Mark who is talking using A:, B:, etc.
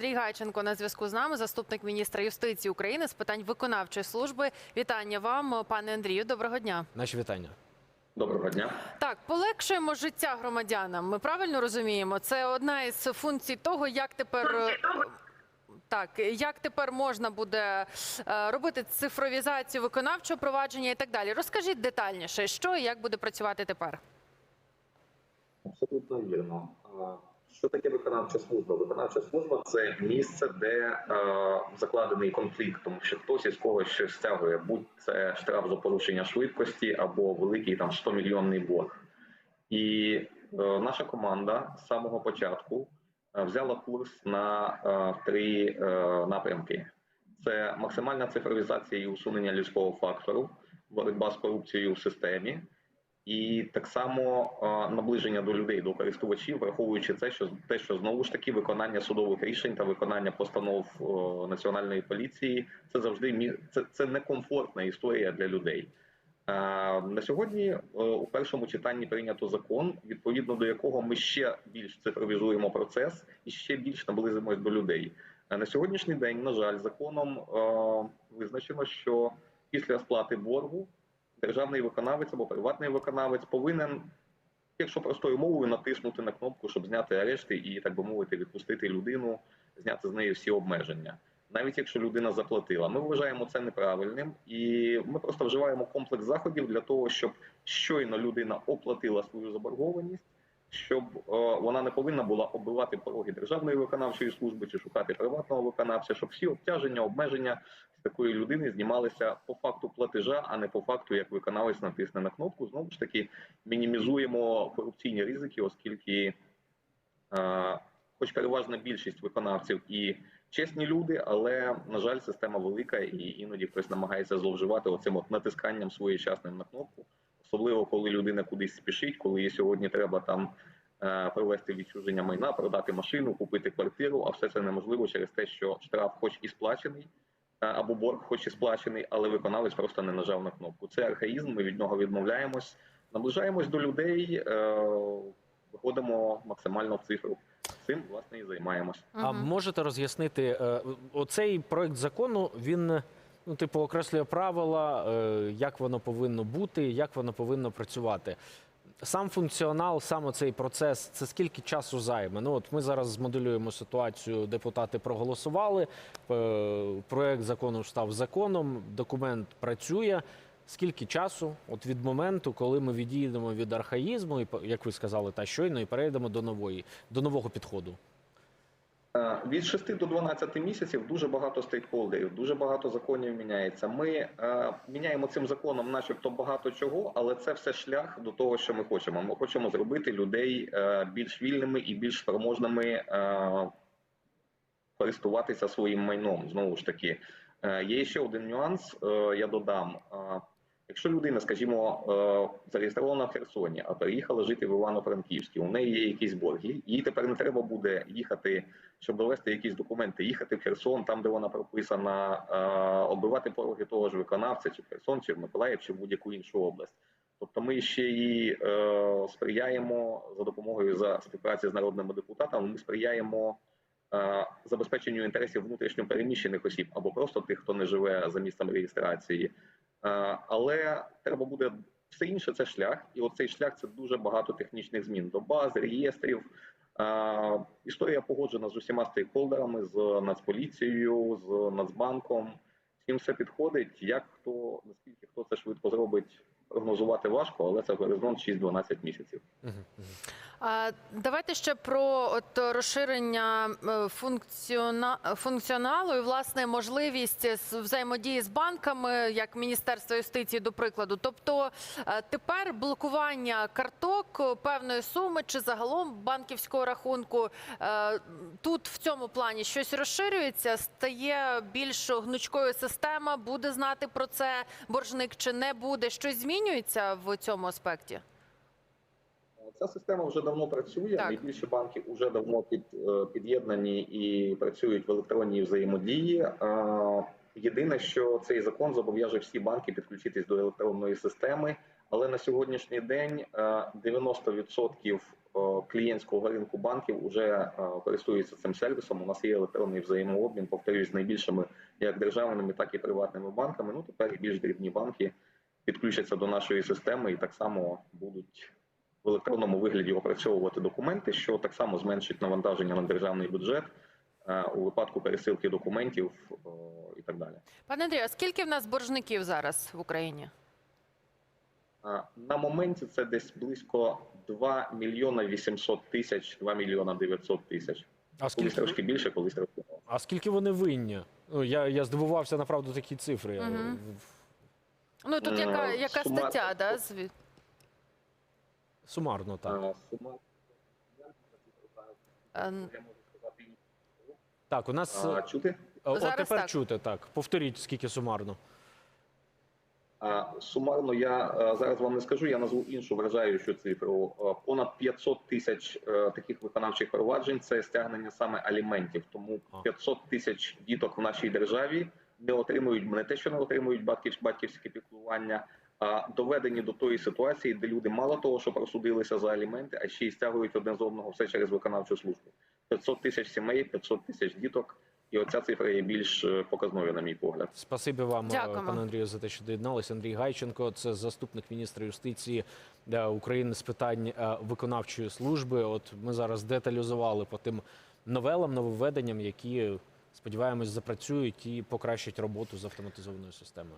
A: Андрій Гайченко на зв'язку з нами, заступник міністра юстиції України з питань виконавчої служби. Вітання вам, пане Андрію. Доброго дня.
B: Наші вітання.
C: Доброго дня.
A: Так, полегшуємо життя громадянам. Ми правильно розуміємо? Це одна із функцій того, як тепер. е, Так, як тепер можна буде е, робити цифровізацію виконавчого провадження і так далі. Розкажіть детальніше, що і як буде працювати тепер.
C: Абсолютно вірно. Що таке виконавча служба? Виконавча служба це місце, де е, закладений конфлікт, тому що хтось із когось щось стягує, будь це штраф за порушення швидкості або великий там 100 мільйонний борг. І е, наша команда з самого початку е, взяла курс на е, три е, напрямки: це максимальна цифровізація і усунення людського фактору, боротьба з корупцією в системі. І так само наближення до людей, до користувачів, враховуючи це, що те, що знову ж таки виконання судових рішень та виконання постанов національної поліції, це завжди це, це некомфортна історія для людей. На сьогодні у першому читанні прийнято закон, відповідно до якого ми ще більш цифровізуємо процес і ще більш наблизимось до людей. На сьогоднішній день, на жаль, законом визначено, що після сплати боргу державний виконавець або приватний виконавець повинен, якщо простою мовою, натиснути на кнопку, щоб зняти арешти і, так би мовити, відпустити людину, зняти з неї всі обмеження. Навіть якщо людина заплатила, ми вважаємо це неправильним, і ми просто вживаємо комплекс заходів для того, щоб щойно людина оплатила свою заборгованість, щоб е, вона не повинна була оббивати пороги державної виконавчої служби чи шукати приватного виконавця, щоб всі обтяження, обмеження такої людини знімалися по факту платежа, а не по факту, як виконавець натисне на кнопку. Знову ж таки, мінімізуємо корупційні ризики, оскільки, е, хоч переважна більшість виконавців і чесні люди, але на жаль, система велика, і іноді хтось намагається зловживати оцим от натисканням своєчасним на кнопку, особливо коли людина кудись спішить, коли їй сьогодні треба там. е, Провести відчуження майна, продати машину, купити квартиру, а все це неможливо через те, що штраф, хоч і сплачений, або борг, хоч і сплачений, але виконавець просто не нажав на кнопку. Це архаїзм. Ми від нього відмовляємось, наближаємось до людей, е, виходимо максимально в цифру. Цим власне і займаємось.
B: А можете роз'яснити, е, оцей проект закону він ну, типу, окреслює правила, е, як воно повинно бути, як воно повинно працювати. Сам функціонал, сам цей процес, це скільки часу займе? Ну от ми зараз змоделюємо ситуацію. Депутати проголосували. е, Проект закону став законом, документ працює. Скільки часу, от від моменту, коли ми відійдемо від архаїзму, і як ви сказали, та щойно, і перейдемо до нової, до нового підходу?
C: Е, Від 6 до 12 місяців дуже багато стейкхолдерів, дуже багато законів міняється. Ми е, міняємо цим законом, начебто, багато чого, але це все шлях до того, що ми хочемо. Ми хочемо зробити людей е, більш вільними і більш спроможними користуватися своїм майном. Знову ж таки, є ще один нюанс. я додам. Якщо людина, скажімо, зареєстрована в Херсоні, а переїхала жити в Івано-Франківській, у неї є якісь борги, їй тепер не треба буде їхати, щоб довести якісь документи, їхати в Херсон, там де вона прописана, оббивати пороги того ж виконавця, чи в Херсон, чи в Миколаїв, чи в будь-яку іншу область. Тобто ми ще і е, сприяємо за допомогою за співпраці з народними депутатами. Ми сприяємо е, забезпеченню інтересів внутрішньо переміщених осіб або просто тих, хто не живе за місцем реєстрації. Е, Але треба буде все інше це шлях, і оцей шлях це дуже багато технічних змін до баз, реєстрів. Історія погоджена з усіма стейкхолдерами, з Нацполіцією, з Нацбанком. Всім все підходить. Як хто наскільки хто це швидко зробить, прогнозувати важко, але це горизонт 6-12 місяців.
A: Давайте ще про от розширення е, функціона... функціоналу і власне можливість взаємодії з банками, як Міністерство юстиції, до прикладу. Тобто е, тепер блокування карток певної суми чи загалом банківського рахунку е, тут в цьому плані щось розширюється, стає більш гнучкою система, буде знати про це боржник чи не буде. Щось змінюється в цьому аспекті.
C: Ця система вже давно працює.
A: Так.
C: Найбільші банки вже давно під, е, під'єднані і працюють в електронній взаємодії. Е, Єдине, що цей закон зобов'яже всі банки підключитись до електронної системи, але на сьогоднішній день е, 90% е, клієнтського ринку банків вже е, користуються цим сервісом. У нас є електронний взаємообмін, повторюсь, з найбільшими як державними, так і приватними банками. Ну тепер і більш дрібні банки підключаться до нашої системи і так само будуть в електронному вигляді опрацьовувати документи, що так само зменшить навантаження на державний бюджет е, у випадку пересилки документів е, і так далі.
A: Пане Андрію, а скільки в нас боржників зараз в Україні?
C: На моменті це десь близько 2 мільйона 800 тисяч, 2 мільйона 900 тисяч.
B: А
C: Колись
B: скільки,
C: трошки більше, колись трошки
B: а скільки вони винні? Ну, я, я здивувався направду такі цифри.
A: Мгм. Ну тут
C: Е,
A: яка, яка
C: сума-
A: стаття, да? зві-
B: Сумарно так.
C: А, Сума
A: Е,
C: я можу сказати.
B: Так, у нас
C: А, чути?
B: о,
A: зараз
B: тепер
A: так.
B: чути так. Повторіть, скільки сумарно.
C: А, Сумарно я е, зараз вам не скажу, я назву іншу вражаючу цифру. Е, Понад 500 тисяч е, таких виконавчих проваджень це стягнення саме аліментів. Тому
B: А.
C: 500 тисяч діток в нашій державі не отримують не те, що не отримують батьків, батьківське піклування, а доведені до тої ситуації, де люди мало того, що просудилися за аліменти, а ще й стягують одне з одного все через виконавчу службу. 500 тисяч сімей, 500 тисяч діток. І оця цифра є більш е, показною, на мій погляд.
B: Спасибі вам, е,
A: Дякуємо.
B: пане Андрію, за те, що доєдналися. Андрій Гайченко, це заступник міністра юстиції е, України з питань виконавчої служби. От ми зараз деталізували по тим новелам, нововведенням, які сподіваємось запрацюють і покращать роботу з автоматизованою системою.